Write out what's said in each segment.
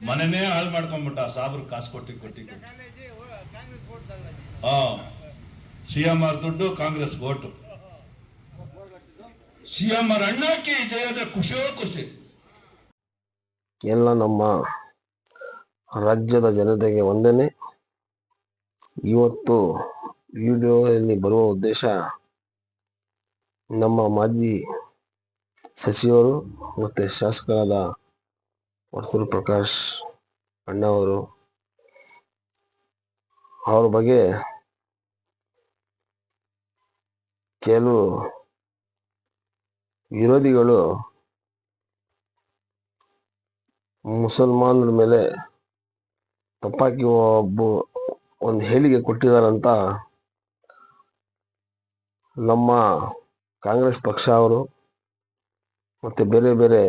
ಮನೆನೇ ಹಾಳು ಮಾಡ್ಕೊಂಡ್ಬಿಟ್ಟ. ಸಾಬ್ರು ಕಾಸು ಕೊಟ್ಟಿ ಕೊಟ್ಟಿ ಹಾ. ಸಿ ಎಂ ಆರ್ ದುಡ್ಡು, Congress vote C M R ಅಣ್ಣಕ್ಕೆ ಜಯದ ಖುಷಿಯೋ ಖುಷಿ ಎಲ್ಲ ನಮ್ಮ ರಾಜ್ಯದ ಜನತೆಗೆ ಒಂದೇನೆ ಇವತ್ತು ವಿಡಿಯೋದಲ್ಲಿ ಬರುವ ಉದ್ದೇಶ ನಮ್ಮ ಮಾಜಿ ಸಚಿವರು ಮತ್ತು ಶಾಸಕರಾದ ವರ್ತೂರು ಪ್ರಕಾಶ್ ಅಣ್ಣವರು ಅವ್ರ. ಬಗ್ಗೆ ಕೆಲವು ವಿರೋಧಿಗಳು ಮುಸಲ್ಮಾನರ ಮೇಲೆ ತಪ್ಪಾಗಿ ಒಬ್ಬ ಒಂದು ಹೇಳಿಕೆ ಕೊಟ್ಟಿದ್ದಾರಂತ ನಮ್ಮ ಕಾಂಗ್ರೆಸ್ ಪಕ್ಷ ಅವರು ಮತ್ತು ಬೇರೆ ಬೇರೆ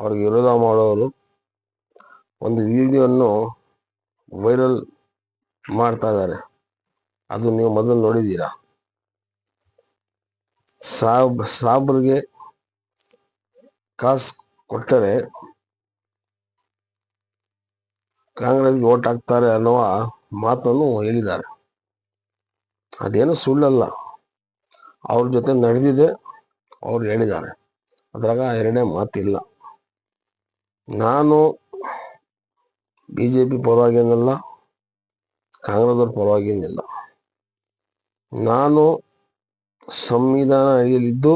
ಅವ್ರಿಗೆ ವಿರೋಧ ಮಾಡೋರು ಒಂದು ವಿಡಿಯೋವನ್ನು ವೈರಲ್ ಮಾಡ್ತಾ ಇದ್ದಾರೆ. ಅದು ನೀವು ಮೊದಲು ನೋಡಿದ್ದೀರಾ? ಸಾಬ್, ಸಾಬ್ರಿಗೆ ಕಾಸು ಕೊಟ್ಟರೆ ಕಾಂಗ್ರೆಸ್ಗೆ ಓಟ್ ಹಾಕ್ತಾರೆ ಅನ್ನುವ ಮಾತನ್ನು ಹೇಳಿದ್ದಾರೆ. ಅದೇನು ಸುಳ್ಳಲ್ಲ. ಅವ್ರ ಜೊತೆ ನಡೆದಿದೆ, ಅವ್ರು ಹೇಳಿದ್ದಾರೆ. ಅದ್ರಾಗ ಎರಡನೇ ಮಾತಿಲ್ಲ. ನಾನು ಬಿ ಜೆ ಪಿ ಪರವಾಗಿನಲ್ಲ ಕಾಂಗ್ರೆಸ್ದವ್ರ ಪರವಾಗಿನಿಲ್ಲ ನಾನು ಸಂವಿಧಾನ ಅಡಿಯಲ್ಲಿದ್ದು,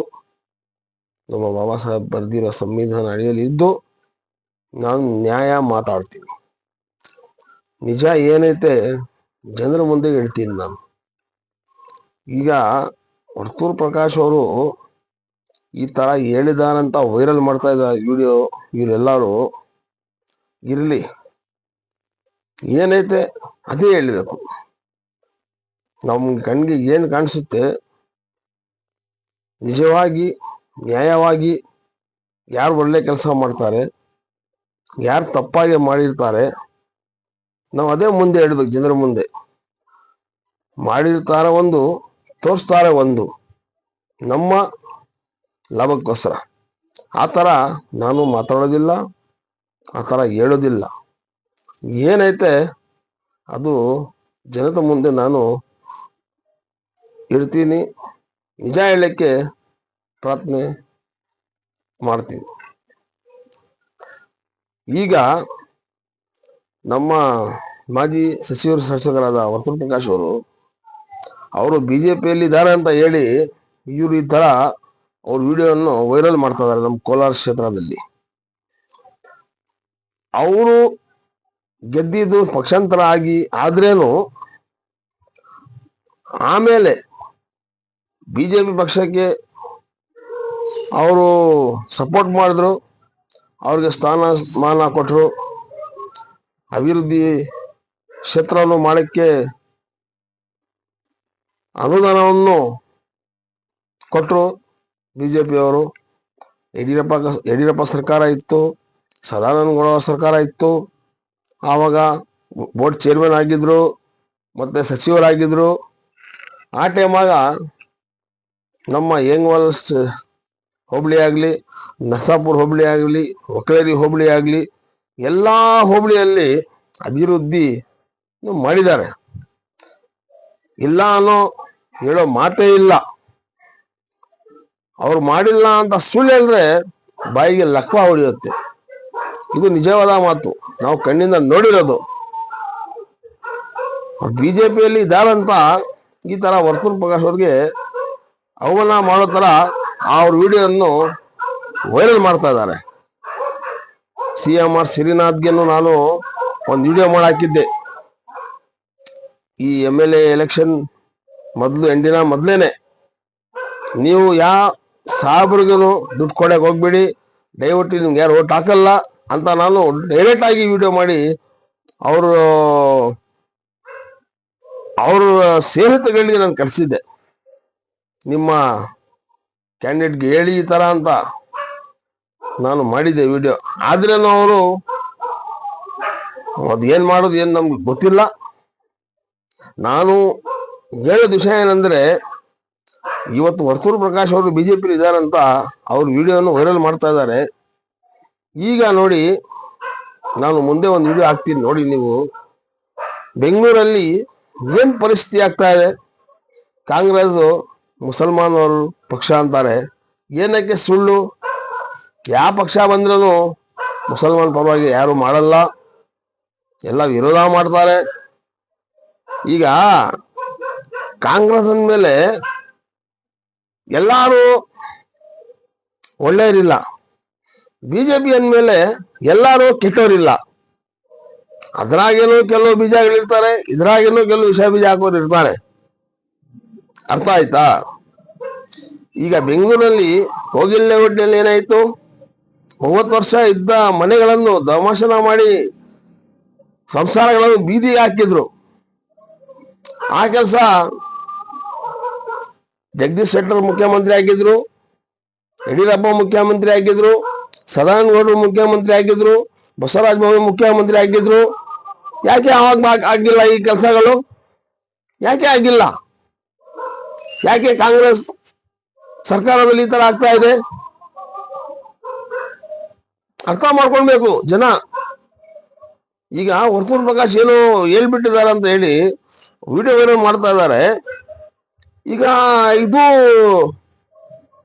ನಮ್ಮ ಬಾಬಾ ಸಾಹೇಬ್ ಬರೆದಿರೋ ಸಂವಿಧಾನ ಅಡಿಯಲ್ಲಿದ್ದು, ನಾನು ನ್ಯಾಯ ಮಾತಾಡ್ತೀನಿ. ನಿಜ ಏನೈತೆ, ಜನರ ಮುಂದೆ ಹೇಳ್ತೀನಿ ನಾನು. ಈಗ ವರ್ತೂರ್ ಪ್ರಕಾಶ್ ಅವರು ಈ ತರ ಹೇಳಿದಾನಂತ ವೈರಲ್ ಮಾಡ್ತಾ ಇದ್ದ ವಿಡಿಯೋ ಇವರೆಲ್ಲರೂ ಇರಲಿ. ಏನೈತೆ ಅದೇ ಹೇಳಬೇಕು. ನಮ್ಮ ಕಣ್ಣಿಗೆ ಏನು ಕಾಣಿಸುತ್ತೆ? ನಿಜವಾಗಿ, ನ್ಯಾಯವಾಗಿ ಯಾರು ಒಳ್ಳೆ ಕೆಲಸ ಮಾಡ್ತಾರೆ? ಯಾರು ತಪ್ಪಾಗಿ ಮಾಡಿರ್ತಾರೆ? ನಾವು ಅದೇ ಮುಂದೆ ಹೇಳ್ಬೇಕು, ಜನರ ಮುಂದೆ. ಮಾಡಿರ್ತಾರೆ ಒಂದು, ತೋರಿಸ್ತಾರೆ ಒಂದು. ನಮ್ಮ ಲಾಭಕ್ಕೋಸ್ಕರ. ಆ ಥರ ನಾನು ಮಾತಾಡೋದಿಲ್ಲ, ಆ ಥರ ಹೇಳೋದಿಲ್ಲ. ಏನೈತೆ, ಅದು ಜನತೆ ಮುಂದೆ ನಾನು ಇಡ್ತೀನಿ, ನಿಜ ಹೇಳಕ್ಕೆ ಪ್ರಾರ್ಥನೆ ಮಾಡ್ತೀನಿ. ಈಗ ನಮ್ಮ ಮಾಜಿ ಸಚಿವರು, ಶಾಸಕರಾದ ವರ್ತನ್ ಪ್ರಕಾಶ್ ಅವರು ಅವರು ಬಿ ಜೆ ಪಿಯಲ್ಲಿ ಇದ್ದಾರೆ ಅಂತ ಹೇಳಿ ಇವರು ಈ ತರ ಅವ್ರ ವಿಡಿಯೋವನ್ನು ವೈರಲ್ ಮಾಡ್ತಾ ಇದ್ದಾರೆ ನಮ್ಮ ಕೋಲಾರ ಕ್ಷೇತ್ರದಲ್ಲಿ. ಅವರು ಗೆದ್ದಿದ್ದು ಪಕ್ಷಾಂತರ ಆಗಿ ಆದ್ರೇನು ಆಮೇಲೆ ಬಿಜೆಪಿ ಪಕ್ಷಕ್ಕೆ ಅವರು ಸಪೋರ್ಟ್ ಮಾಡಿದ್ರು, ಅವ್ರಿಗೆ ಸ್ಥಾನ ಮಾನ ಕೊಟ್ಟರು ಅಭಿವೃದ್ಧಿ ಕ್ಷೇತ್ರವನ್ನು ಮಾಡಕ್ಕೆ ಅನುದಾನವನ್ನು ಕೊಟ್ಟರು ಬಿಜೆಪಿಯವರು ಯಡಿಯೂರಪ್ಪ ಯಡಿಯೂರಪ್ಪ ಸರ್ಕಾರ ಇತ್ತು ಸದಾನಂದಗೌಡ ಸರ್ಕಾರ ಇತ್ತು. ಆವಾಗ ಬೋರ್ಡ್ ಚೇರ್ಮನ್ ಆಗಿದ್ರು, ಮತ್ತೆ ಸಚಿವರಾಗಿದ್ರು. ಆ ಟೈಮಾಗ ನಮ್ಮ ಯಂಗ್ವಾಲ್ ಹೋಬಳಿ ಆಗಲಿ ನಸಾಪುರ್ ಹೋಬಳಿ ಆಗಲಿ ಒಕ್ಕಲೇರಿ ಹೋಬಳಿ ಆಗಲಿ, ಎಲ್ಲ ಹೋಬಳಿಯಲ್ಲಿ ಅಭಿವೃದ್ಧಿ ಮಾಡಿದ್ದಾರೆ. ಇಲ್ಲ ಅನ್ನೋ ಹೇಳೋ ಮಾತೇ ಇಲ್ಲ. ಅವ್ರು ಮಾಡಿಲ್ಲ ಅಂತ ಸುಳ್ಳು ಹೇಳಿದ್ರೆ ಬಾಯಿಗೆ ಲಕ್ವ ಹೊಡೆಯುತ್ತೆ. ಇದು ನಿಜವಾದ ಮಾತು. ನಾವು ಕಣ್ಣಿಂದ ನೋಡಿರೋದು. ಬಿಜೆಪಿಯಲ್ಲಿ ಇದ್ದಾರಂತ ಈ ತರ ವರ್ತೂರ್ ಪ್ರಕಾಶ್ ಅವ್ರಿಗೆ ಅವಮಾನ ಮಾಡೋ ತರ ಅವ್ರ ವಿಡಿಯೋವನ್ನು ವೈರಲ್ ಮಾಡ್ತಾ ಇದ್ದಾರೆ. ಸಿ ಎಂ ಆರ್ ಸಿರಿನಾಥ್ಗೆನು ನಾನು ಒಂದು ವಿಡಿಯೋ ಮಾಡಿ ಹಾಕಿದ್ದೆ ಈ ಎಂ ಎಲ್ ಎ ಎಲೆಕ್ಷನ್ ಮೊದಲು ಎಂಡಿನ ಮೊದಲೇನೆ. ನೀವು ಯಾ ಸಾಬ್ರಿಗೂ ದುಡ್ಡು ಕೊಡಕ್ಕೆ ಹೋಗ್ಬೇಡಿ. ದಯವಿಟ್ಟು ನಿಮ್ಗೆ ಯಾರು ಓಟ್ ಹಾಕಲ್ಲ ಅಂತ ನಾನು ಡೈರೆಕ್ಟ್ ಆಗಿ ವಿಡಿಯೋ ಮಾಡಿ ಅವರು, ಅವ್ರ ಸ್ನೇಹಿತಗಳಿಗೆ ನಾನು ಕರೆಸಿದ್ದೆ. ನಿಮ್ಮ ಕ್ಯಾಂಡಿಡೇಟ್ಗೆ ಹೇಳಿ ಈ ಥರ ಅಂತ ನಾನು ಮಾಡಿದ್ದೆ ವಿಡಿಯೋ ಆದ್ರೇನು ಅವರು ಅದೇನು ಮಾಡೋದು ಏನು ನಮ್ಗೆ ಗೊತ್ತಿಲ್ಲ. ನಾನು ಹೇಳೋ ವಿಷಯ ಏನಂದ್ರೆ ಇವತ್ತು ವರ್ತೂರ್ ಪ್ರಕಾಶ್ ಅವರು ಬಿಜೆಪಿ ಇದಾರಂತ ಅವ್ರ ವಿಡಿಯೋನು ವೈರಲ್ ಮಾಡ್ತಾ ಇದ್ದಾರೆ. ಈಗ ನೋಡಿ, ನಾನು ಮುಂದೆ ಒಂದು ವಿಡಿಯೋ ಹಾಕ್ತೀನಿ. ನೋಡಿ ನೀವು. ಬೆಂಗಳೂರಲ್ಲಿ ಏನ್ ಪರಿಸ್ಥಿತಿ ಆಗ್ತಾ ಇದೆ? ಕಾಂಗ್ರೆಸ್ ಮುಸಲ್ಮಾನವರು ಪಕ್ಷ ಅಂತಾರೆ. ಏನಕ್ಕೆ ಸುಳ್ಳು? ಯಾವ ಪಕ್ಷ ಬಂದ್ರೂ ಮುಸಲ್ಮಾನ್ ಪರವಾಗಿ ಯಾರು ಮಾಡಲ್ಲ. ಎಲ್ಲ ವಿರೋಧ ಮಾಡ್ತಾರೆ. ಈಗ ಕಾಂಗ್ರೆಸ್ ಅಂದ್ಮೇಲೆ ಎಲ್ಲಾರು ಒಳ್ಳೆಯರಿಲ್ಲ ಬಿಜೆಪಿ ಅಂದಮೇಲೆ ಎಲ್ಲರೂ ಕೆಟ್ಟವರಿಲ್ಲ. ಅದ್ರಾಗೇನು ಕೆಲವು ಬೀಜಗಳಿರ್ತಾರೆ, ಇದ್ರಾಗೇನು ಕೆಲವು ವಿಷ ಬೀಜ ಹಾಕೋರು ಇರ್ತಾರೆ. ಅರ್ಥ ಆಯ್ತಾ? ಈಗ ಬೆಂಗಳೂರಲ್ಲಿ ಹೋಗಿಲ್ಲೆ ಒಡ್ಡಲ್ಲಿ ಏನಾಯ್ತು? ಮೂವತ್ತು ವರ್ಷ ಇದ್ದ ಮನೆಗಳನ್ನು ದಮಶನ ಮಾಡಿ ಸಂಸಾರಗಳನ್ನು ಬೀದಿಗೆ ಹಾಕಿದ್ರು. ಆ ಕೆಲಸ ಜಗದೀಶ್ ಶೆಟ್ಟರ್ ಮುಖ್ಯಮಂತ್ರಿ ಆಗಿದ್ರು, ಯಡಿಯೂರಪ್ಪ ಮುಖ್ಯಮಂತ್ರಿ ಆಗಿದ್ರು, ಸದಾನಂದ ಗೌಡರು ಮುಖ್ಯಮಂತ್ರಿ ಆಗಿದ್ರು, ಬಸವರಾಜ ಬೊಮ್ಮಾಯಿ ಮುಖ್ಯಮಂತ್ರಿ ಆಗಿದ್ರು. ಯಾಕೆ ಅವಾಗ ಆಗಿಲ್ಲ ಈ ಕೆಲಸಗಳು? ಯಾಕೆ ಆಗಿಲ್ಲ? ಯಾಕೆ ಕಾಂಗ್ರೆಸ್ ಸರ್ಕಾರದಲ್ಲಿ ಈ ತರ ಆಗ್ತಾ ಇದೆ? ಅರ್ಥ ಮಾಡ್ಕೊಳ್ಬೇಕು ಜನ. ಈಗ ಹೊರತೂರು ಪ್ರಕಾಶ್ ಏನು ಹೇಳ್ಬಿಟ್ಟಿದ್ದಾರೆ ಅಂತ ಹೇಳಿ ವಿಡಿಯೋ ಏನೋ ಮಾಡ್ತಾ ಇದ್ದಾರೆ. ಈಗ ಇದು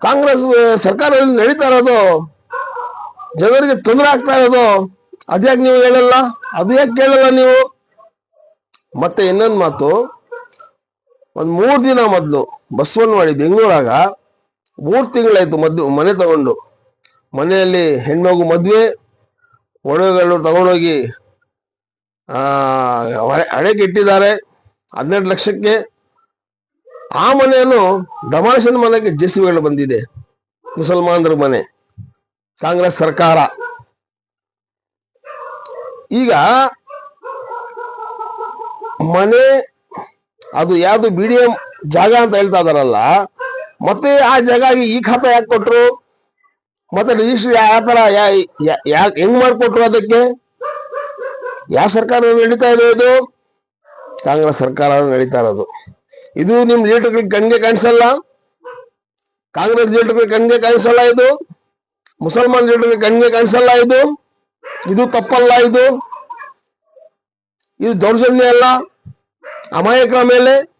ಕಾಂಗ್ರೆಸ್ ಸರ್ಕಾರದಲ್ಲಿ ನಡೀತಾ ಇರೋದು, ಜನರಿಗೆ ತೊಂದರೆ ಆಗ್ತಾ ಇರೋದು, ಅದ್ಯಾಕೆ ನೀವು ಹೇಳಲ್ಲ? ಅದು ಯಾಕೆ ಕೇಳಲ್ಲ ನೀವು? ಮತ್ತೆ ಇನ್ನೊಂದು ಮಾತು, ಒಂದು ಮೂರು ದಿನ ಮೊದ್ಲು ಬಸವನವಾಡಿ ಬೆಂಗಳೂರಾಗ ಮೂರು ತಿಂಗಳಾಯ್ತು ಮದ್ದು, ಮನೆ ತಗೊಂಡು. ಮನೆಯಲ್ಲಿ ಹೆಣ್ಮಗು ಮದ್ವೆ ಒಡವೆಗಳು ತಗೊಂಡೋಗಿ ಹಣೆಗೆ ಇಟ್ಟಿದ್ದಾರೆ. ಹನ್ನೆರಡು ಲಕ್ಷಕ್ಕೆ ಆ ಮನೆಯನ್ನು ಡಮಾಷನ್ ಮನೆಗೆ ಜೆಸಿಬಿಗಳು ಬಂದಿದೆ. ಮುಸಲ್ಮಾನರ ಮನೆ. ಕಾಂಗ್ರೆಸ್ ಸರ್ಕಾರ. ಈಗ ಮನೆ, ಅದು ಯಾವುದು ಬಿ ಡಿ ಎಂ ಜಾಗ ಅಂತ ಹೇಳ್ತಾ ಇದಾರಲ್ಲ ಮತ್ತೆ ಆ ಜಾಗ ಈ ಖಾತೆ ಯಾಕೆ ಕೊಟ್ರು? ಮತ್ತೆ ರಿಜಿಸ್ಟ್ರಿ ಯಾವ ತರ ಯಾಕೆ ಹೆಂಗ್ ಮಾಡ್ಕೊಟ್ರು ಅದಕ್ಕೆ? ಯಾವ ಸರ್ಕಾರ ನಡೀತಾ ಇದೆ ಇದು? ಕಾಂಗ್ರೆಸ್ ಸರ್ಕಾರ ನಡೀತಾ ಇರೋದು. ಇದು ನಿಮ್ ಲೀಡರ್ಗಳಿಗೆ ಕಣ್ಗೆ ಕಾಣಿಸಲ್ಲ? ಕಾಂಗ್ರೆಸ್ ಲೀಡರ್ಗಳಿಗೆ ಕಣ್ಗೆ ಕಾಣಿಸಲ್ಲ ಇದು? ಮುಸಲ್ಮಾನ್ ಲೀಡರ್ಗಳಿಗೆ ಕಣ್ಗೆ ಕಾಣಿಸಲ್ಲ ಇದು? ಇದು ತಪ್ಪಲ್ಲ ಇದು? ಇದು ದೌರ್ಜನ್ಯ ಅಲ್ಲ? ಅಮಾಯಕರ ಮೇಲೆ?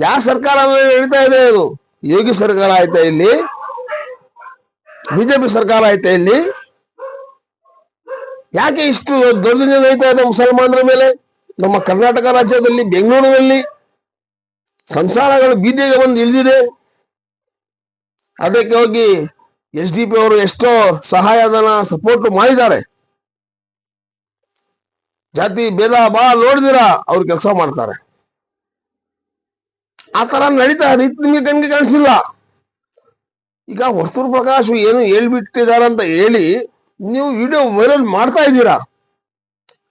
ಯಾವ ಸರ್ಕಾರ ನಡೀತಾ ಇದೆ ಇದು? ಯೋಗಿ ಸರ್ಕಾರ ಆಯ್ತಾ ಇಲ್ಲಿ? ಬಿಜೆಪಿ ಸರ್ಕಾರ ಆಯ್ತಾ ಇಲ್ಲಿ? ಯಾಕೆ ಇಷ್ಟು ದೌರ್ಜನ್ಯ ನಡೀತಾ ಇದೆ ಮುಸಲ್ಮಾನರ ಮೇಲೆ? ನಮ್ಮ ಕರ್ನಾಟಕ ರಾಜ್ಯದಲ್ಲಿ, ಬೆಂಗಳೂರಿನಲ್ಲಿ ಸಂಸಾರಗಳು ಬೀದಿಗೆ ಬಂದು ಇಳಿದಿದೆ. ಅದಕ್ಕೆ ಹೋಗಿ ಎಸ್ ಡಿ ಪಿ ಅವರು ಎಷ್ಟೋ ಸಹಾಯಧನ ಸಪೋರ್ಟ್ ಮಾಡಿದ್ದಾರೆ. ಜಾತಿ ಭೇದ ಬಾ ನೋಡಿದಿರಾ ಅವ್ರು ಕೆಲಸ ಮಾಡ್ತಾರೆ. ಆ ತರ ನಡೀತಾ ರೀತಿ ನಿಮಗೆ ಕಣ್ಗೆ ಕಾಣಿಸಿಲ್ಲ. ಈಗ ಹೊಸೂರು ಪ್ರಕಾಶ್ ಏನು ಹೇಳ್ಬಿಟ್ಟಿದಾರ ಅಂತ ಹೇಳಿ ನೀವು ವಿಡಿಯೋ ವೈರಲ್ ಮಾಡ್ತಾ ಇದ್ದೀರಾ?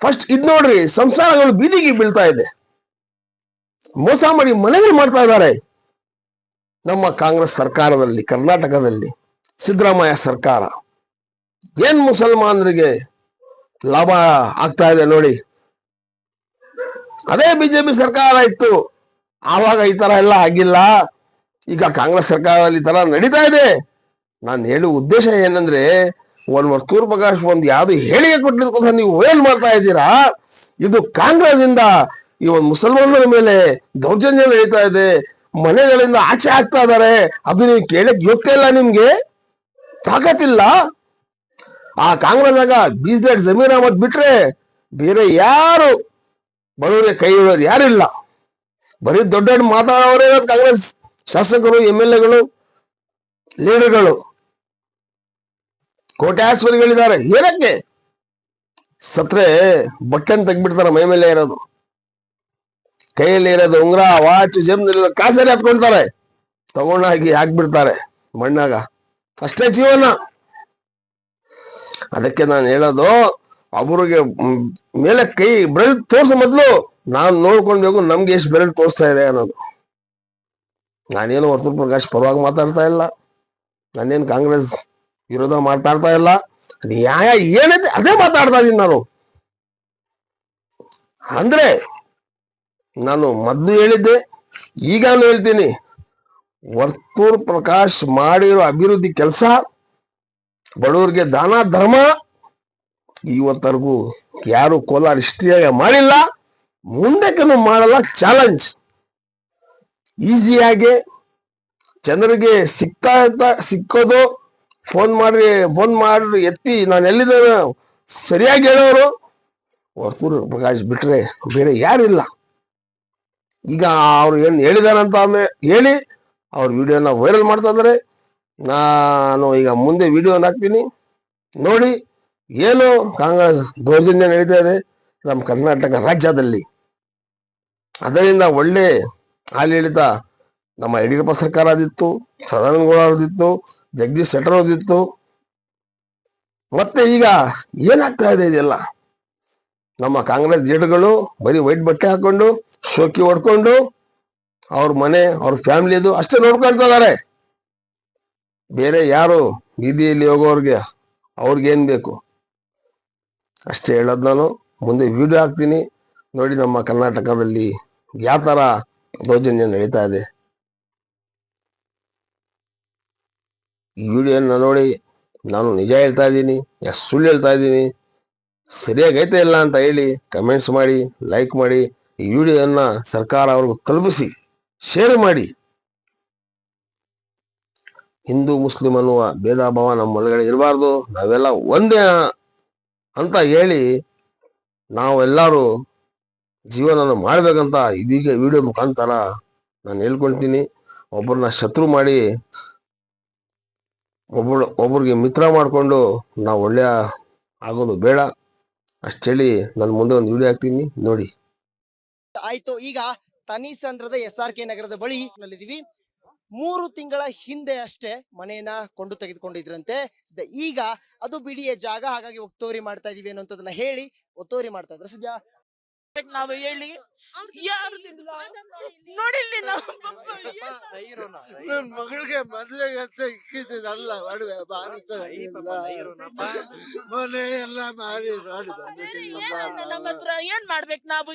ಫಸ್ಟ್ ಇದ್ ನೋಡ್ರಿ, ಸಂಸಾರಗಳು ಬೀದಿಗೆ ಬೀಳ್ತಾ ಇದೆ. ಮೋಸ ಮಾಡಿ ಮನೆಗಳು ಮಾಡ್ತಾ ಇದ್ದಾರೆ. ನಮ್ಮ ಕಾಂಗ್ರೆಸ್ ಸರ್ಕಾರದಲ್ಲಿ, ಕರ್ನಾಟಕದಲ್ಲಿ ಸಿದ್ದರಾಮಯ್ಯ ಸರ್ಕಾರ ಏನ್ ಮುಸಲ್ಮಾನರಿಗೆ ಲಾಭ ಆಗ್ತಾ ಇದೆ ನೋಡಿ. ಅದೇ ಬಿಜೆಪಿ ಸರ್ಕಾರ ಇತ್ತು. ಆವಾಗ ಈ ತರ ಎಲ್ಲ ಆಗಿಲ್ಲ. ಈಗ ಕಾಂಗ್ರೆಸ್ ಸರ್ಕಾರದಲ್ಲಿ ಈ ತರ ನಡೀತಾ ಇದೆ. ನಾನು ಹೇಳುವ ಉದ್ದೇಶ ಏನಂದ್ರೆ, ಒಂದ್ ವರ್ತೂರ್ ಪ್ರಕಾಶ್ ಒಂದು ಯಾವ್ದು ಹೇಳಿಕೆ ಕೊಟ್ಟಿದ್ದಕ್ಕೋಸ್ಕರ ನೀವು ಏನ್ ಮಾಡ್ತಾ ಇದ್ದೀರಾ? ಇದು ಕಾಂಗ್ರೆಸ್ ಇಂದ ಈ ಒಂದು ಮುಸಲ್ಮಾನರ ಮೇಲೆ ದೌರ್ಜನ್ಯ ನಡೀತಾ ಇದೆ. ಮನೆಗಳಿಂದ ಆಚೆ ಆಗ್ತಾ ಇದಾರೆ ಅದು ನೀವು ಕೇಳಕ್ ಯೋಗ್ಯ ಇಲ್ಲ ನಿಮ್ಗೆ? ತಾಕತ್ತಿಲ್ಲ? ಆ ಕಾಂಗ್ರೆಸ್ನಾಗ ಬೀಸ್ದೆಡ್ ಜಮೀರ್ ಅಹಮದ್ ಬಿಟ್ರೆ ಬೇರೆ ಯಾರು ಬಡವರಿಗೆ ಕೈ ಇಡೋರು ಯಾರಿಲ್ಲ ಬರೀ ದೊಡ್ಡ ದೊಡ್ಡ ಮಾತಾಡೋರೇ ಇರೋದು ಕಾಂಗ್ರೆಸ್. ಶಾಸಕರು ಎಂ ಎಲ್ ಎಗಳು, ಲೀಡರ್ಗಳು. ಕೋಟ್ಯಾಶ್ವರಿಗಳಿದ್ದಾರೆ. ಏನಕ್ಕೆ? ಸತ್ರೆ ಬಟ್ಟೆನ್ ತೆಗ್ಬಿಡ್ತಾರ ಮೈ ಮೇಲೆ ಇರೋದು. ಕೈಯಲ್ಲಿ ಇರೋದು ಉಂಗ್ರ ವಾಚ್ ಜಮ್ದಲ್ಲಿ ಕಾಸಲ್ಲಿ ಹತ್ಕೊಳ್ತಾರೆ ತಗೊಂಡಾಗಿ ಹಾಕ್ಬಿಡ್ತಾರೆ ಮಣ್ಣಾಗ. ಅಷ್ಟೇ ಜೀವನ. ಅದಕ್ಕೆ ನಾನು ಹೇಳೋದು, ಅವ್ರಿಗೆ ಮೇಲೆ ಕೈ ಬೆರಳು ತೋರ್ಸ ಮೊದ್ಲು. ನಾನು ನೋಡ್ಕೊಳ್ಬೇಕು ನಮ್ಗೆ ಎಷ್ಟು ಬೆರಳು ತೋರಿಸ್ತಾ ಇದೆ ಅನ್ನೋದು. ನಾನೇನು ವರ್ತೂರ್ ಪ್ರಕಾಶ್ ಪರವಾಗಿ ಮಾತಾಡ್ತಾ ಇಲ್ಲ. ನಾನೇನು ಕಾಂಗ್ರೆಸ್ ವಿರೋಧ ಮಾತಾಡ್ತಾ ಇಲ್ಲ. ನ್ಯಾಯ ಏನೈತೆ ಅದೇ ಮಾತಾಡ್ತಾ ಇದೀನಿ ನಾನು. ಅಂದ್ರೆ ನಾನು ಮೊದ್ಲು ಹೇಳಿದ್ದೆ, ಈಗಾನು ಹೇಳ್ತೀನಿ. ವರ್ತೂರ್ ಪ್ರಕಾಶ್ ಮಾಡಿರೋ ಅಭಿವೃದ್ಧಿ ಕೆಲಸ, ಬಡವರಿಗೆ ದಾನ, ಧರ್ಮ, ಇವತ್ತರೆಗೂ ಯಾರು ಕೋಲಾರ ಹಿಸ್ಟ್ರಿಯಾಗ ಮಾಡಿಲ್ಲ ಮುಂದಕ್ಕೆ ಮಾಡಲ್ಲ, ಚಾಲೆಂಜ್. ಈಸಿಯಾಗಿ ಜನರಿಗೆ ಸಿಗ್ತಾ ಅಂತ ಸಿಕ್ಕೋದು, ಫೋನ್ ಮಾಡ್ರಿ ಫೋನ್ ಮಾಡ್ರಿ ಎತ್ತಿ, ನಾನು ಎಲ್ಲಿದ್ದೇನೆ ಸರಿಯಾಗಿ ಹೇಳೋರು, ವರ್ತೂರು ಪ್ರಕಾಶ್ ಬಿಟ್ರೆ ಬೇರೆ ಯಾರಿಲ್ಲ. ಈಗ ಅವ್ರು ಏನು ಹೇಳಿದಾರಂತ ಆಮೇಲೆ ಹೇಳಿ, ಅವ್ರ ವಿಡಿಯೋನ ವೈರಲ್ ಮಾಡ್ತಾ ಇದ್ದಾರೆ ನಾನು ಈಗ ಮುಂದೆ ವಿಡಿಯೋನ ಹಾಕ್ತೀನಿ. ನೋಡಿ, ಏನು ಕಾಂಗ್ರೆಸ್ ದೌರ್ಜನ್ಯ ನಡೀತಾ ಇದೆ ನಮ್ಮ ಕರ್ನಾಟಕ ರಾಜ್ಯದಲ್ಲಿ. ಅದರಿಂದ ಒಳ್ಳೆ ಆಡಳಿತ ನಮ್ಮ ಯಡಿಯೂರಪ್ಪ ಸರ್ಕಾರ ಅದಿತ್ತು ಸದಾನಂದಗೌಡ ಅವ್ರದಿತ್ತು ಜಗದೀಶ್ ಶೆಟ್ಟರ್ ಅವ್ರದಿತ್ತು ಮತ್ತೆ ಈಗ ಏನಾಗ್ತಾ ಇದೆ ಇದೆಲ್ಲ? ನಮ್ಮ ಕಾಂಗ್ರೆಸ್ ಜೇಡುಗಳು ಬರೀ ವೈಟ್ ಬಟ್ಟೆ ಹಾಕೊಂಡು, ಶೋಕಿ ಹೊಡ್ಕೊಂಡು, ಅವ್ರ ಮನೆ, ಅವ್ರ ಫ್ಯಾಮಿಲಿದು ಅಷ್ಟೇ ನೋಡ್ಕೊಳ್ತಾ ಇದಾರೆ ಬೇರೆ ಯಾರು ಬೀದಿಯಲ್ಲಿ ಹೋಗೋರ್ಗೆ ಅವ್ರಿಗೇನ್ ಬೇಕು? ಅಷ್ಟೇ ಹೇಳೋದು ನಾನು. ಮುಂದೆ ವಿಡಿಯೋ ಹಾಕ್ತೀನಿ. ನೋಡಿ ನಮ್ಮ ಕರ್ನಾಟಕದಲ್ಲಿ ಯಾವ ತರ ದೌರ್ಜನ್ಯ ನಡೀತಾ ಇದೆ. ಈ ವಿಡಿಯೋನ ನೋಡಿ ನಾನು ನಿಜ ಹೇಳ್ತಾ ಇದ್ದೀನಿ, ಸುಳ್ಳು ಹೇಳ್ತಾ ಇದ್ದೀನಿ. ಸರಿಯಾಗೈತೆ ಇಲ್ಲ ಅಂತ ಹೇಳಿ ಕಮೆಂಟ್ಸ್ ಮಾಡಿ ಲೈಕ್ ಮಾಡಿ, ಈ ವಿಡಿಯೋನ ಸರ್ಕಾರ ಅವ್ರಿಗೂ ತಲುಪಿಸಿ ಶೇರ್ ಮಾಡಿ. ಹಿಂದೂ ಮುಸ್ಲಿಂ ಅನ್ನುವ ಭೇದ ಭಾವ ನಮ್ಮ ಒಳಗಡೆ ಇರಬಾರ್ದು. ನಾವೆಲ್ಲ ಒಂದೇ ಅಂತ ಹೇಳಿ ನಾವೆಲ್ಲರೂ ಜೀವನನ ಮಾಡ್ಬೇಕಂತ ಇದೀಗ ವಿಡಿಯೋ ಮುಖಾಂತರ ನಾನು ಹೇಳ್ಕೊಳ್ತೀನಿ. ಒಬ್ಬರನ್ನ ಶತ್ರು ಮಾಡಿ ಒಬ್ಬರು ಒಬ್ರಿಗೆ ಮಿತ್ರ ಮಾಡಿಕೊಂಡು ನಾವು ಒಳ್ಳೆಯ ಆಗೋದು ಬೇಡ. ಅಷ್ಟೇಳಿ ನಾನು ಮುಂದೆ ಒಂದು ವಿಡಿಯೋ ಹಾಕ್ತೀನಿ, ನೋಡಿ. ಆಯ್ತು, ಈಗ ತನಿಸಂದ್ರದ ಎಸ್ ಆರ್ ಕೆ ನಗರದ ಬಳಿ ನಲ್ಲಿದ್ದೀವಿ. ಮೂರು ತಿಂಗಳ ಹಿಂದೆ ಅಷ್ಟೇ ಮನೆಯನ್ನ ಕೊಂಡು ತೆಗೆದುಕೊಂಡಿದ್ರಂತೆ. ಈಗ ಅದು ಬಿಡಿಯ ಜಾಗ, ಹಾಗಾಗಿ ಒತ್ತುವರಿ ಮಾಡ್ತಾ ಇದೀವಿ ಅನ್ನೋದನ್ನ ಹೇಳಿ ಒತ್ತುವರಿ ಮಾಡ್ತಾ ಇದ್ರೆ ಸದ್ಯ ನಾವು ಹೇಳಿ ಯಾರು ನೋಡಿಲ್ಲಿ ನಾವು ನನ್ ಮಗಳಿಗೆ ಮದ್ವೆಗೆ ಅಂತ ಇಕ್ಕಿದ್ದಲ್ಲ ಒಡವೆ ಭಾರತ ಮನೆ ಎಲ್ಲ ಮಾಡಿ ನೋಡಿ ನಮ್ಮ ಹತ್ರ ಏನ್ ಮಾಡ್ಬೇಕು ನಾವು?